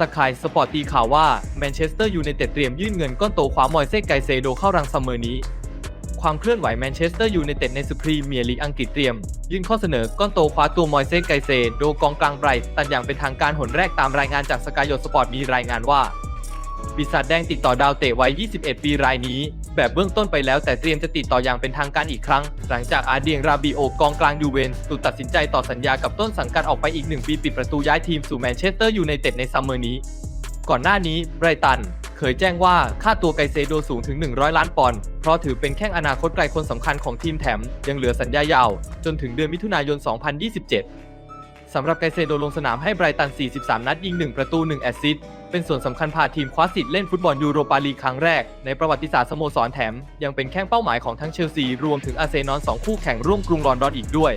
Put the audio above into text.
สกายสปอร์ตตีข่าวว่าแมนเชสเตอร์ยูไนเต็ดเตรียมยื่นเงินก้อนโตคว้ามอยเซ่ไกเซโดเข้ารังซัมเมอร์นี้ ความเคลื่อนไหวแมนเชสเตอร์ยูไนเต็ดในสุพรีเมียร์ลีกอังกฤษเตรียม ยื่นข้อเสนอก้อนโตคว้าตัวมอยเซ่ไกเซโดกองกลางไบรท์ตันอย่างเป็นทางการหนแรกตามรายงานจากสกายโยสปอร์ตมีรายงานว่าปีศาจแดงติดต่อดาวเตะวัย 21 ปีรายนี้ แบบเบื้องต้นไปแล้วแต่เตรียมจะติดต่ออย่างเป็นทางการอีกครั้ง หลังจากอาเดียงราบิโอกองกลางยูเวนตุตัดสินใจต่อสัญญากับต้นสังกัดออกไปอีกหนึ่งปีปิดประตูย้ายทีมสู่แมนเชสเตอร์ยูไนเต็ดในซัมเมอร์นี้ ก่อนหน้านี้ไบรตันเคยแจ้งว่าค่าตัวไกเซโดสูงถึง 100 ล้านปอนด์ เพราะถือเป็นแข้งอนาคตไกลคนสำคัญของทีมแถม ยังเหลือสัญญายาว จนถึงเดือนมิถุนายน 2027 สำหรับไกเซโดลงสนามให้ไบรตัน 43 นัดยิง 1 ประตู 1 แอสซิสต์เป็นส่วนสำคัญพาทีมคว้าสิทธิ์เล่นฟุตบอลยูโรปาลีกครั้งแรก ในประวัติศาสตร์สโมสรแถม ยังเป็นแข้งเป้าหมายของทั้งเชลซี รวมถึงอาร์เซนอล2คู่แข่งร่วมกรุงลอนดอนอีกด้วย